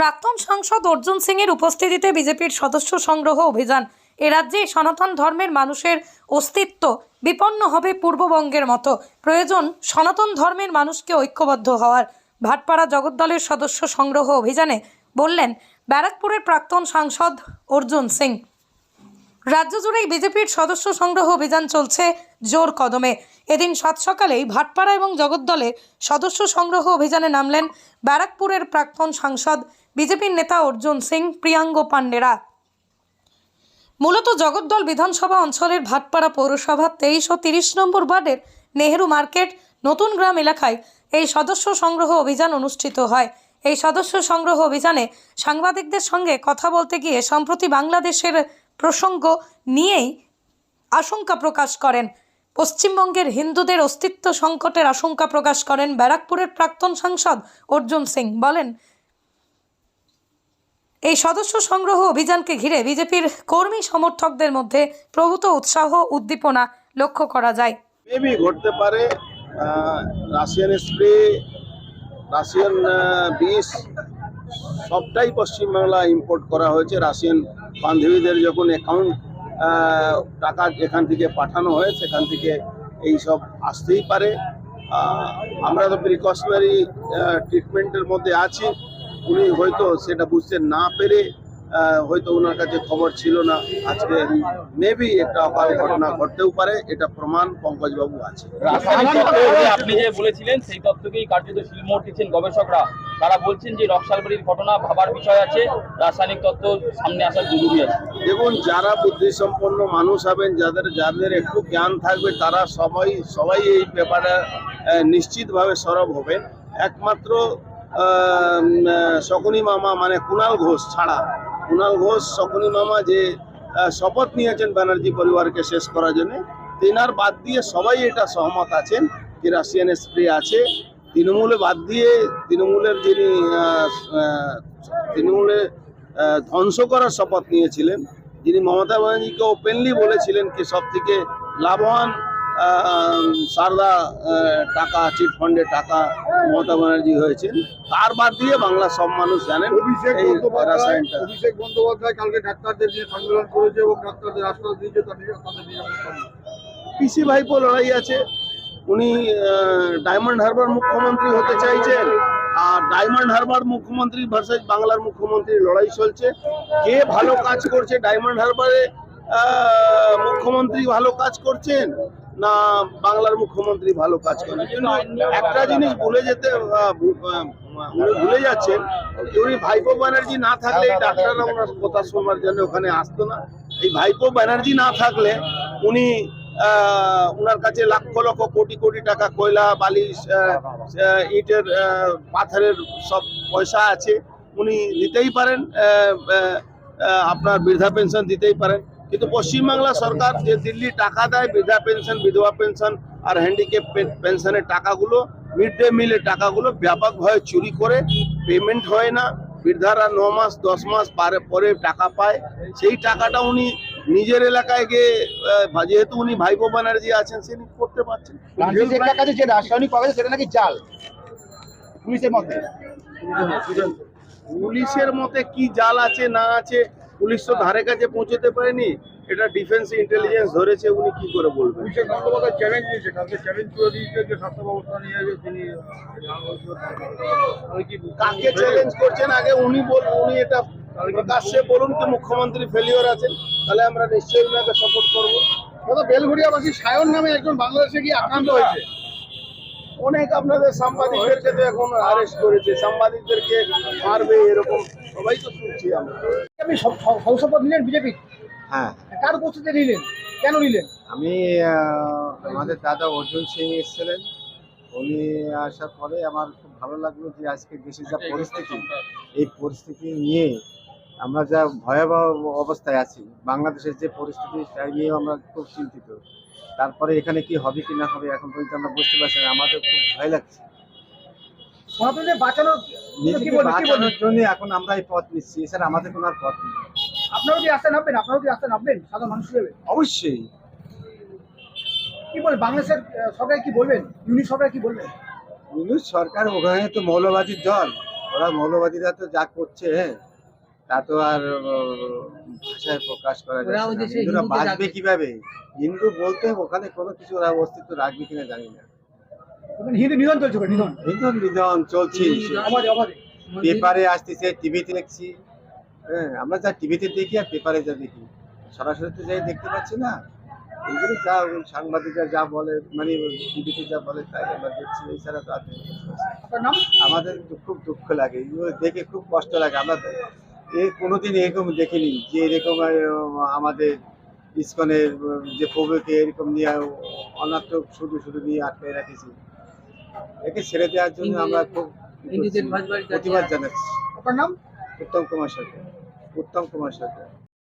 প্রাক্তন সাংসদ অর্জুন সিং এর উপস্থিতিতে বিজেপির সদস্য সংগ্রহ অভিযান। এ রাজ্যে সনাতন ধর্মের মানুষের অস্তিত্ব বিপন্ন হবে পূর্ববঙ্গের মতো। প্রয়োজন সনাতন ধর্মের মানুষকে ঐক্যবদ্ধ হওয়ার। ভাটপাড়া জগদ্দলের সদস্য সংগ্রহ অভিযানে বললেন, ব্যারাকপুরের প্রাক্তন সাংসদ অর্জুন সিং। রাজ্য জুড়েই বিজেপির সদস্য সংগ্রহ অভিযান চলছে জোর কদমে। এদিন সাত সকালেই ভাটপাড়া এবং জগদ্দলে সদস্য সংগ্রহ অভিযানে নামলেন ব্যারাকপুরের প্রাক্তন সাংসদ বিজেপির নেতা অর্জুন সিং, প্রিয়াঙ্গ পাণ্ডেরা মূলত জগদ্দল বিধানসভা অঞ্চলের ভাটপাড়া পৌরসভা তেইশ ও তিরিশ নম্বর ওয়ার্ডের নেহেরু মার্কেট নতুন গ্রাম এলাকায় এই সদস্য সংগ্রহ অভিযান অনুষ্ঠিত হয়। এই সদস্য সংগ্রহ অভিযানে সাংবাদিকদের সঙ্গে কথা বলতে গিয়ে সম্প্রতি বাংলাদেশের প্রসঙ্গ নিয়েই আশঙ্কা প্রকাশ করেন। পশ্চিমবঙ্গের হিন্দুদের অস্তিত্ব সংকটের আশঙ্কা প্রকাশ করেন ব্যারাকপুরের প্রাক্তন সাংসদ অর্জুন সিং। বলেন এই সদস্য সংগ্রহ অভিযানকে ঘিরে বিজেপির কর্মী সমর্থকদের মধ্যে প্রভূত উৎসাহ, উদ্দীপনা লক্ষ্য করা যায়। মেবি ঘটতে পারে রাশিয়ান স্প্রে রাশিয়ান বিষ সবটাই পশ্চিমবাংলা ইম্পোর্ট করা হয়েছে। রাশিয়ান বান্ধবীদের যখন অ্যাকাউন্ট টাকা এখান থেকে পাঠানো হয়, সেখান থেকে এই সব আসতেই পারে। আমরা তো প্রিকশনারি ট্রিটমেন্টের মধ্যে আছি। উনি হয়তো সেটা বুঝতে না পেরে হয়তো ওনার কাছে খবর ছিল না। আজকে মেবি একটা অকাল ঘটনা ঘটতেও পারে এটা প্রমাণ পঙ্কজবাবু আছে। আপনি যে বলেছিলেন সেই তত্ত্বকেই কার্যত শিলমোহর দিচ্ছেন গবেষকরা। তারা বলছেন যে রক্সালবাড়ির ঘটনা ভাবার বিষয় আছে রাসায়নিক তত্ত্ব সামনে আসার জরুরি আছে। দেখুন যারা বুদ্ধিসম্পন্ন মানুষ হবেন যাদের যাদের একটু জ্ঞান থাকবে তারা সবাই সবাই এই ব্যাপারে নিশ্চিতভাবে সরব হবেন। একমাত্র শকুনি মামা মানে কুণাল ঘোষ ছাড়া। কুণাল ঘোষ, শকুনি মামা যে শপথ নিয়েছেন ব্যানার্জি পরিবারকে শেষ করার জন্য, তেনার বাদ দিয়ে সবাই এটা সহমত আছেন যে রাশিয়ান স্প্রে আছে। তৃণমূলে বাদ দিয়ে তৃণমূলের যিনি তৃণমূলে ধ্বংস করার শপথ নিয়েছিলেন, যিনি মমতা ব্যানার্জিকে ওপেনলি বলেছিলেন কি সব থেকে লাভবান সারদা টাকা চিট ফান্ডে টাকা মমতা ব্যানার্জি হয়েছেন। তার বাদ দিয়ে বাংলা সব মানুষ জানেন অভিষেক অভিষেক বন্দ্যোপাধ্যায় কালকে ডাক্তারদের নিয়ে সম্মেলন করেছে এবং ডাক্তারদের আশ্বাস দিয়েছে তার নিজের তাদের নিরাপত্তা নিয়ে। পিসি ভাইপো লড়াই আছে। উনি ডায়মন্ড হারবার মুখ্যমন্ত্রী হতে চাইছেন আর ডায়মন্ড হারবার মুখ্যমন্ত্রী ভার্সেস বাংলার মুখ্যমন্ত্রী লড়াই চলছে। কে ভালো কাজ করছে? ডায়মন্ড হারবারে মুখ্যমন্ত্রী ভালো কাজ করছেন? না বাংলার মুখ্যমন্ত্রী ভালো কাজ কিন্তু একটা জিনিস ভুলে যেতে ভুলে যাচ্ছেন, যে উনি ভাইপো ব্যানার্জি না থাকলে এই ডাক্তাররা ওনার কথা শোনার জন্য ওখানে আসতো না। এই ভাইপো ব্যানার্জি না থাকলে উনি ওনার কাছে লক্ষ লক্ষ, কোটি কোটি টাকা কয়লা বালি ইটের পাথরের সব পয়সা আছে। উনি দিতেই পারেন আপনার বৃদ্ধা পেনশন দিতেই পারেন। কিন্তু পশ্চিমবাংলা সরকার যে দিল্লি টাকা দেয় বৃদ্ধা পেনশন বিধবা পেনশন আর হ্যান্ডিক্যাপ পেনশনের টাকাগুলো মিড ডে মিলের টাকাগুলো ব্যাপকভাবে চুরি করে পেমেন্ট হয় না। বৃদ্ধারা ন মাস দশ মাস পারে পরে টাকা পায়। সেই টাকাটা উনি নিজের এলাকায় গিয়ে যেহেতু উনি ভাইপো ব্যানার্জি আছেন তিনি করতে পারছেন যে রাসায়নিক পাওয়া সেটা নাকি জাল? পুলিশের মতে। পুলিশের মতে কি জাল আছে না আছে পুলিশ তো ধারে কাছে পৌঁছতে পারেনি। এটা ডিফেন্স ইন্টেলিজেন্স ধরেছে উনি কি করে বলবেন? অভিষেক বন্দ্যোপাধ্যায় চ্যালেঞ্জ দিয়েছে কালকে চ্যালেঞ্জ করে দিয়েছে যে স্বাস্থ্য ব্যবস্থা নিয়ে তিনি কাকে চ্যালেঞ্জ করছেন আগে উনি বল উনি এটা প্রকাশ্যে বলুন কি মুখ্যমন্ত্রী ফেলিওর আছেন তাহলে আমরা নিশ্চয়ই ওনাকে সাপোর্ট করব। বেলঘড়িয়াবাসী সায়ন নামে একজন বাংলাদেশে গিয়ে আক্রান্ত হয়েছে। অনেক আপনাদের সাংবাদিকদেরকে তো এখন অ্যারেস্ট করেছে সাংবাদিকদেরকে মারবে এরকম সবাই তো শুনছি আমরা। আপনি শংসপদ নিলেন বিজেপি? হ্যাঁ। কার উপস্থিতি নিলেন? কেন নিলেন? আমি আহ, আমাদের দাদা অর্জুন সিং এসেছিলেন। উনি আসার পরে আমার খুব ভালো লাগল যে আজকে দেশের যা পরিস্থিতি এই পরিস্থিতি নিয়ে আমরা যা ভয়াবহ অবস্থায় আছি বাংলাদেশের যে পরিস্থিতি তাই নিয়েও আমরা খুব চিন্তিত। তারপরে এখানে কি হবে কি না হবে এখন পর্যন্ত আমরা বুঝতে পারছি না আমাদের খুব ভয় লাগছে। নিজেকে বাঁচানোর জন্য এখন আমরা এই পথ নিচ্ছি এছাড়া আমাদের কোনো আর পথ নেই। আপনারাও কি রাস্তায় নামবেন? আপনারাও কি রাস্তায় নামবেন? সাধারণ মানুষ হিসেবে? অবশ্যই। কি বলবেন বাংলাদেশের সরকার কি বলবেন? ইউনি সরকার কি বলবেন? ইউনুস সরকার ওখানে তো মৌলবাদীর দল ওরা মৌলবাদীরা তো যা করছে হ্যাঁ। তা তো আর ভাষায় প্রকাশ করা না। হিন্দুরা বাঁচবে কীভাবে? হিন্দু বলতে ওখানে কোনো কিছু ওরা অস্তিত্ব রাখবে কিনা জানি না। হিন্দু নিধন চলছে নিধন। হিন্দু নিধন চলছে পেপারে আসতেছে টিভিতে দেখছি। হ্যাঁ আমরা যা টিভিতে দেখি আর পেপারে যা দেখি। সরাসরি তো যাই দেখতে পাচ্ছি না। এইগুলো যা সাংবাদিকরা যা বলে মানে টিভিতে যা বলে তাই আমরা দেখছি এছাড়া তো আর। আমাদের তো খুব দুঃখ লাগে এগুলো দেখে খুব কষ্ট লাগে। আমরা এই কোনোদিন এরকম দেখিনি যে এরকম আমাদের ইস্কনের যে প্রভুকে এরকম নিয়ে অনাত্মক শুধু শুধু নিয়ে আটকে রাখেছি। একে ছেড়ে দেওয়ার জন্য আমরা খুব প্রতিবাদ জানাচ্ছি। আপনার নাম? উত্তম কুমার সরকার। উত্তম কুমার সরকার।